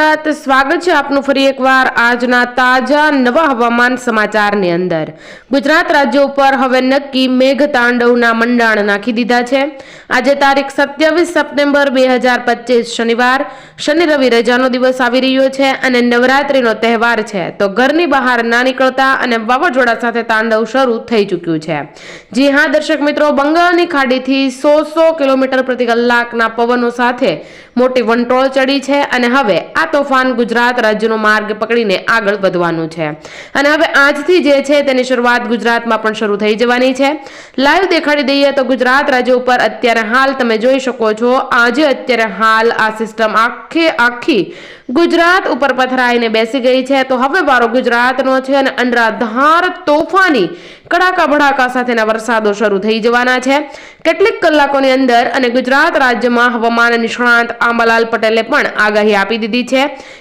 સ્વાગત છે આપનું ફરી એકવાર આજના તાજા નવા હવામાન સમાચારની અંદર. ગુજરાત રાજ્ય ઉપર હવે નક્કી મેઘ તાંડવના મંડાણ નાખી દીધા છે. આજે તારીખ સત્યાવીસ સપ્ટેમ્બર બે હજાર પચીસ શનિવાર. શનિ રવિ રજાનો દિવસ આવી રહ્યો છે અને નવરાત્રીનો તહેવાર છે. તો ઘરની બહાર ના નીકળતા અને વાવાઝોડા સાથે તાંડવ શરૂ થઈ ચૂક્યું છે. જી હા, દર્શક મિત્રો, બંગાળની ખાડીથી સો સો કિલોમીટર પ્રતિ કલાકના પવનો સાથે મોટી વંટોળ ચડી છે અને હવે આ તોફાન ગુજરાત રાજ્યનો માર્ગ પકડીને આગળ વધવાનું છે. અને હવે આજથી જે છે તેની શરૂઆત ગુજરાતમાં પણ શરૂ થઈ જવાની છે. લાઈવ દેખાડી દઈએ તો ગુજરાત રાજ્ય ઉપર અત્યારે હાલ તમે જોઈ શકો છો, આજે અત્યારે હાલ આ સિસ્ટમ આખે આખી ગુજરાત ઉપર પથરાઈને બેસી ગઈ છે. તો હવે વારો ગુજરાતનો છે અને અનરાધાર તોફાની કડાકા ભડાકા સાથેના વરસાદો શરૂ થઈ જવાના છે. કેટલીક કલાકોની અંદર અને ગુજરાત રાજ્યમાં હવામાન નિષ્ણાંત આંબાલાલ પટેલે પણ આગાહી આપી દીધી છે.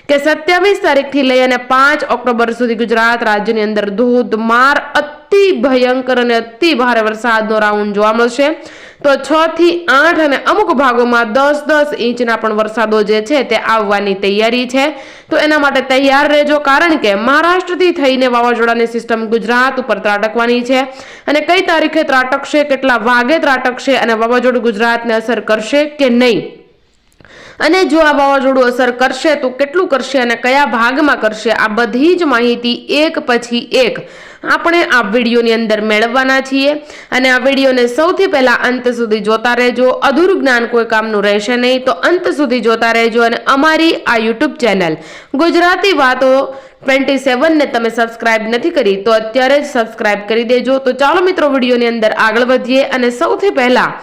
કે સત્યાવીસ તારીખથી લઈ અને પાંચ ઓક્ટોબર સુધી ગુજરાત રાજ્યની અંદર ધોધમાર, અતિ ભયંકર અને અતિ ભારે વરસાદનો રાઉન્ડ જોવા મળશે. તો છ થી આઠ અને અમુક ભાગોમાં દસ દસ ઇંચના પણ વરસાદો જે છે તે આવવાની તૈયારી છે. તો એના માટે તૈયાર રહેજો, કારણ કે મહારાષ્ટ્રથી થઈને વાવાઝોડાની સિસ્ટમ ગુજરાત ઉપર ત્રાટકવાની છે. અને કઈ તારીખે ત્રાટકશે, કેટલા વાગે ત્રાટકશે અને વાવાઝોડું ગુજરાતને અસર કરશે કે નહીં? અને જો આ વાવાઝોડું અસર કરશે, તો કેટલું કરશે અને કયા ભાગમાં કરશે, આ બધી જ માહિતી એક પછી એક આપણે આ વિડીયોની અંદર મેળવવાના છીએ અને આ વિડીયોને સૌથી પહેલા અંત સુધી જોતા રહેજો. અધૂરું જ્ઞાન કોઈ કામનું રહેશે નહીં, તો અંત સુધી જોતા રહેજો અને અમારી આ યુટ્યુબ ચેનલ ગુજરાતી વાતો ટ્વેન્ટી સેવનને તમે સબસ્ક્રાઇબ નથી કરી, તો અત્યારે જ સબસ્ક્રાઇબ કરી દેજો. તો ચાલો મિત્રો, વિડીયોની અંદર આગળ વધીએ અને સૌથી પહેલાં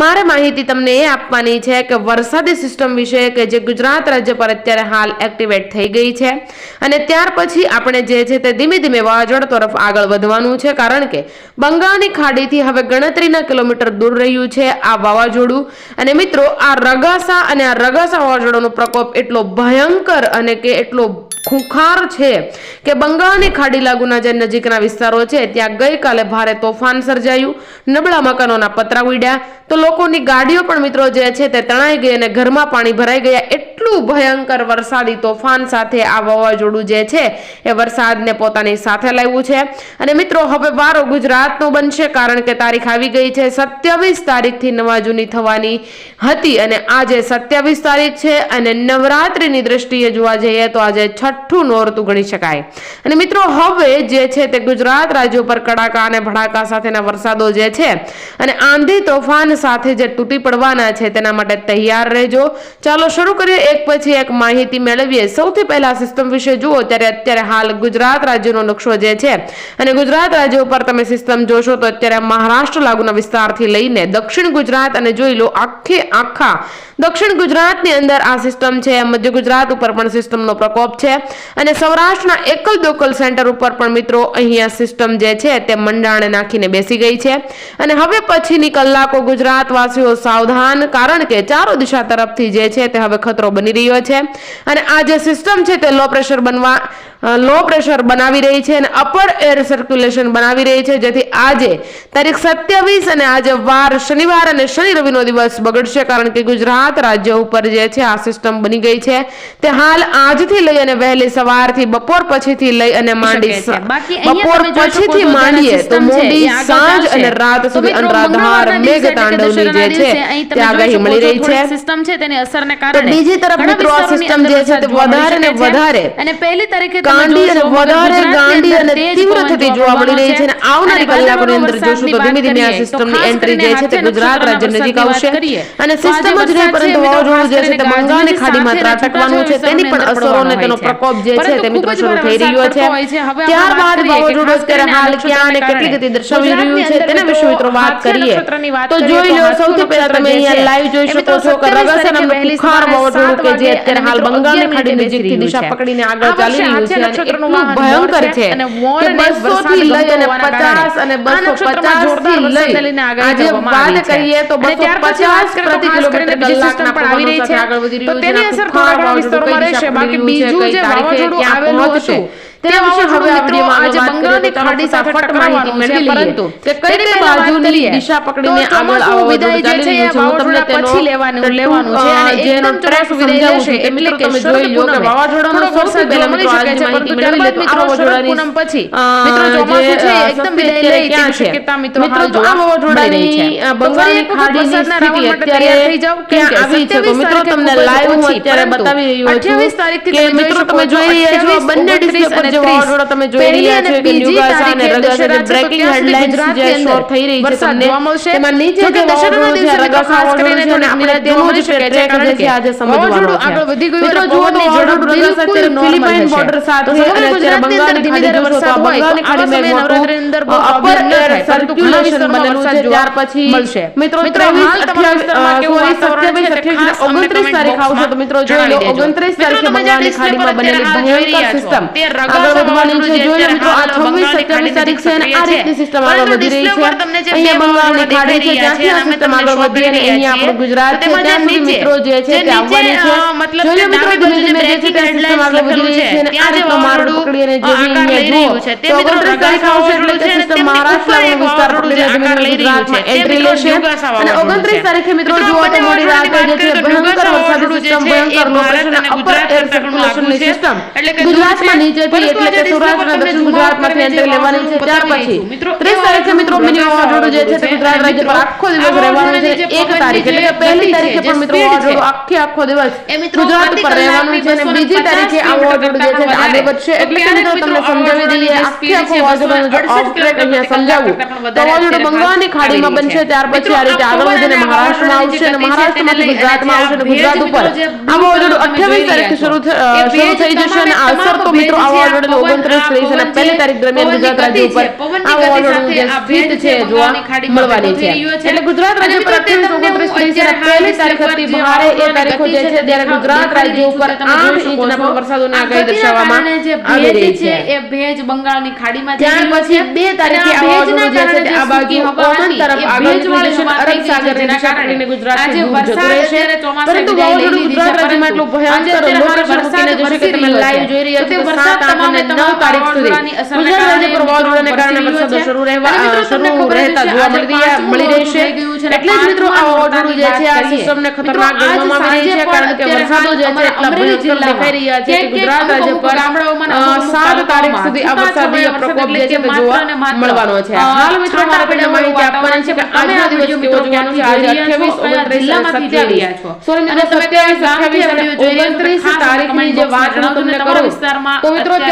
મારે માહિતી તમને એ આપવાની છે કે વરસાદી સિસ્ટમ વિશે કે જે ગુજરાત રાજ્ય પર અત્યારે હાલ એક્ટિવેટ થઈ ગઈ છે અને ત્યાર પછી આપણે જે છે તે ધીમે ધીમે વાવાઝોડા તરફ આગળ વધવાનું છે, કારણ કે બંગાળની ખાડીથી હવે ગણતરીના કિલોમીટર દૂર રહ્યું છે આ વાવાઝોડું. અને મિત્રો, આ રગાસા અને આ રગાસા વાવાઝોડાનો પ્રકોપ એટલો ભયંકર અને કે એટલો ખુંખાર છે કે બંગાળની ખાડી લાગુના જે નજીકના વિસ્તારો છે, ત્યાં ગઈકાલે ભારે તોફાન સર્જાયું. નબળા મકાનોના પતરા ઉડ્યા. તો લોકોની ગાડીઓ પણ મિત્રો જે છે તે તણાઈ ગઈ અને ઘરમાં પાણી ભરાઈ ગયા. એટલું ભયંકર વરસાદી તોફાન સાથે આ વાવાઝોડું જે છે એ વરસાદને પોતાની સાથે લાવ્યું છે. અને મિત્રો, હવે વારો ગુજરાતનો બનશે કારણ કે તારીખ આવી ગઈ છે સત્યાવીસ તારીખથી નવા જૂની થવાની હતી. અને આજે સત્યાવીસ તારીખ છે અને નવરાત્રિની દ્રષ્ટિએ જોવા જઈએ તો આજે છઠ્ઠું નોરતું ગણી શકાય. અને મિત્રો, હવે જે છે તે ગુજરાત રાજ્ય ઉપર કડાકા અને ભડાકા સાથેના વરસાદો જે છે અને આંધી તોફાન સાથે જે તૂટી પડવાના છે તેના માટે તૈયાર રહેજો. ચાલો શરૂ કરીએ. એક પછી એક માહિતી મેળવીએ. સૌથી પહેલા સિસ્ટમ વિશે જુઓ ત્યારે અત્યારે હાલ ગુજરાત રાજ્યનો નકશો જે છે અને ગુજરાત રાજ્ય ઉપર તમે સિસ્ટમ જોશો તો અત્યારે મહારાષ્ટ્ર લાગુના વિસ્તારથી લઈને દક્ષિણ ગુજરાત અને જોઈ લો આખે આખા દક્ષિણ ગુજરાતની અંદર આ સિસ્ટમ છે. મધ્ય ગુજરાત ઉપર પણ સિસ્ટમનો પ્રકોપ છે. અને સૌરાષ્ટ્રના એકલ દોકલ સેન્ટર ઉપર પણ મિત્રો અહીંયા સિસ્ટમ જે છે તે મંડાણે નાખીને બેસી ગઈ છે. અને હવે પછીની કલાકો ગુજરાતવાસીઓ સાવધાન, કારણ કે ચારો દિશા તરફથી જે છે તે હવે ખતરો બની રહ્યો છે. અને આ જે સિસ્ટમ છે તે લો પ્રેશર બનવા લો પ્રેશર બનાવી રહી છે અને અપર એર સર્ક્યુલેશન બનાવી રહી છે. જેથી આજે તારીખ સત્યાવીસ અને આજે વાર શનિવાર અને શનિ રવિનો દિવસ બગડશે, કારણ કે ગુજરાત રાજ્ય ઉપર જે છે આ સિસ્ટમ બની ગઈ છે. તે હાલ આજથી લઈ અને વહેલી સવારથી બપોર પછીથી લઈ અને માંડી બપોર પછીથી માંડીએ તો મોડી સાંજ અને રાત સુધી અનરાધાર મેઘ તાંડવની જે છે તે આગાહી મળી રહી છે. સિસ્ટમ છે તેની અસરને કારણે. બીજી તરફ મિત્રો આ સિસ્ટમ જે છે તે વધારે ને વધારે અને પહેલી તારીખે ગાંડી અને વધારે ગાંડી અને તીવ્ર થતી જોવા મળી રહી છે અને આવનારી કલાકોની અંદર જોશું તો ધીમે ધીમે આ સિસ્ટમની એન્ટ્રી જે છે તે ગુજરાત રાજ્ય નજીક આવશે. અને સિસ્ટમ જ નહીં પરંતુ વાવાઝોડું જે છે તે બંગાળની ખાડીમાં ત્રાટકવાનું છે તેની પણ અસરો અને તેનો પ્રકોપ જે છે તે મિત્રો શરૂ થઈ રહ્યો છે. ત્યારબાદ વાવાઝોડું અત્યારે હાલ ક્યાં અને કેટલી ગતિ દર્શાવી રહ્યું છે તેના વિશે મિત્રો વાત કરીએ. તો જોઈ લો સૌથી પહેલા તમે અહીંયા લાઈવ જોઈ શકો છો કે રગાસા નામનું કુખાર વાવાઝોડું કે જે અત્યારે હાલ બંગાળની ખાડી નજીકથી દિશા પકડીને આગળ ચાલી રહ્યું છે અને એટલું ભયંકર છે કે બસો થી લઈ અને પચાસ અને બસો પચાસથી લઈ આજે વાત કરીએ તો બસો પચાસ પ્રતિ કિલોમીટર કલાકના પવનો સાથે આગળ વધી રહ્યું છે આ કુખાર વાવાઝોડું કઈ દિશા પકડી રહ્યું છે કઈ તારીખે ક્યાં પહોંચશે વિશે હવે આજે બંગાળની ખાડી સાથે મેળવી પરંતુ કઈ બાજુની દિશા પકડીને આગળ વિદાય જે છે એ. તમને વાવાઝોડા પછી લેવાનું- લેવાનું છે અને એકદમ ટ્રેક વિદાય સમજાવું એટલે કે જોઈ લો કે વાવાઝોડાનો સૌથી પહેલા મિત્રો મળી છે, પરંતુ મેળવી લે તો આ ત્યારબાદ મિત્રો વાવાઝોડાની, પૂનમ પછી. મિત્રો ચોમાસું છે એકદમ વિદાય લે તેની શક્યતા મિત્રો મિત્રો હાલ આ વાવાઝોડાની રહી છે. અ, તો ફરી બંગાળની ખાડીની સ્થિતિ અત્યારે થઈ જાઓ. કે આવી છે? તો મિત્રો તમને લાઈવ હું અત્યારે બતાવી રહ્યો છું 28 તારીખથી મિત્રો તમે જોઈ રહ્યા છો બંને ડિસ્પ્લે પર જે 29 વાવાઝોડા તમે જોઈ રહ્યા છો કે ન્યુગાસા અને રગાસા જે બ્રેકિંગ હેડલાઇન્સ જે ગુજરાતની થઈ રહી છે તમને. તેમાં નીચે જે કે છે રગાસા ખાસ છે અને થોડીક તેનું જે ટ્રેક છે આજે સમજવાનું છે. આગળ વધી ગયું મિત્રો એટલે તો પવનની રગાસા અત્યારે બિલકુલ બોર્ડર સાથે અને અત્યારે બંગાળની ખાડી જોશો તો બંગાળની અંદર બહુ મોટું problem upper ન air થાય, પરંતુ ઘણા circulation વિસ્તારોમાં બનેલું છે ત્યાર પછી મળશે. મિત્રો મિત્રો, 23, હાલ તમારા વિસ્તારમાં કેવું sorry, વાતાવરણ છે? તે 27, ખાસ અમને 29 comment તારીખ આવશે તો મિત્રો જોઈ લો. 29 તારીખે જે બંગાળની ખાડીમાં બનેલી ભયંકર સિસ્ટમ આગળ વધવાની છે જોઈ મિત્રો આ 26 27 તારીખ છે અને આ રીતની સિસ્ટમ આગળ વધી રહી છે. અહીંયા બંગાળની ખાડી છે ત્યાંથી આ સિસ્ટમ આગળ વધી અને અહીંયા આપણું ગુજરાત છે ત્યાં સુધી નીચે- મિત્રો જે છે તે આવવાની છે. મતલબ જોઈ મિત્રો ધીમે ધીમે જે છે તે સિસ્ટમ આગળ વધી રહી છે અને આ રીતનો માર્ગ પકડી અને જે અહીંયા જુઓ તે મિત્રો તારીખ આવશે એટલે કે સિસ્ટમ મહારાષ્ટ્રનો વિસ્તાર પકડીને ધીમે ધીમે ગુજરાતમાં એન્ટ્રી લેશે અને 29 તારીખે મિત્રો જુઓ તો મોડી રાતે જે છે ભયંકર વરસાદી સિસ્ટમ ભયંકર નો અપર એર સર્ક્યુલેશનની સિસ્ટમ એટલે કે ગુજરાતમાં. નીચેથી એટલે કે સૌરાષ્ટ્ર અને દક્ષિણ ગુજરાતમાંથી એન્ટ્રી લેવાની છે ત્યાર પછી ત્રીસ તારીખે મિત્રો મિની વાવાઝોડું જે છે તે ગુજરાત રાજ્ય પર આખો દિવસ રહેવાનું છે એક તારીખ એટલે કે પહેલી તારીખે પણ મિત્રો વાવાઝોડું આખી આખો દિવસ ગુજરાત પર રહેવાનું છે અને બીજી તારીખે આ વાવાઝોડું જે છે તે આગળ વધશે. એટલે કે મિત્રો તમને સમજાવી દઈએ આખી આખો વાવાઝોડાની જો આઉટબ્રેક અહીંયા 268 સમજાવું. તો વાવાઝોડું બંગાળની ખાડીમાં બનશે ત્યાર પછી આ રીતે આગળ વધીને મહારાષ્ટ્રમાં આવશે અને મહારાષ્ટ્રમાંથી ગુજરાતમાં આવશે અને ગુજરાત ઉપર આ વાવાઝોડું 28 તારીખે શરૂ શરૂ થઈ જશે અને અસર તો મિત્રો આ વાવાઝોડાની 29 રહી છે અને પહેલી તારીખ દરમિયાન ગુજરાત રાજ્ય ઉપર આ જે સ્થિત છે જોવા મળવાની છે એટલે ગુજરાત રાજ્ય પર 28 29 રહી છે અને પહેલી તારીખ હતી ભારે એ તારીખો જે છે ત્યારે ગુજરાત રાજ્ય ઉપર આઠ ઇંચના પણ વરસાદોની આગાહી દર્શાવવામાં આવી રહી છે એ ભેજ બંગાળની ખાડીમાં ત્યાર પછી બે તારીખે આ આ તરફ આગળ જે છે તે આ કારણે બાજુ જે સૂકી હવા ઓમાન હતી, તરફ એ આગળ ભેજવાળી જશે જોઈ રહ્યા છો સાત છે, સાગરની જેના દિશા કારણે પકડીને ગુજરાતથી આજે દૂર જતું વરસાદ રહેશે. અત્યારે ચોમાસે પરંતુ વિદાય વાવાઝોડું ગુજરાત છે, રાજ્યમાં એટલું પરંતુ ભયંકર આજે અત્યારે લોકેશન વરસાદ મૂકીને જશે કે વરસી તમે રહ્યો છે. જોઈ રહ્યા છો તો તે કે વરસાદ સાત, આઠ અને તમામે નવ તારીખ સુધી વાવાઝોડાની અસરને ગુજરાત રાજ્ય પર કારણે વાવાઝોડાને કારણે વરસી વરસાદો રહ્યો છે. શરૂ રહેવા અને મિત્રો, તમને શરૂ ખબર જ રહેતા છે, જોવા આજે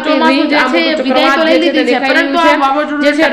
મિત્રો જે છે વિદાય તો આજે ક્યાંથી જોઈ 1000 જે છે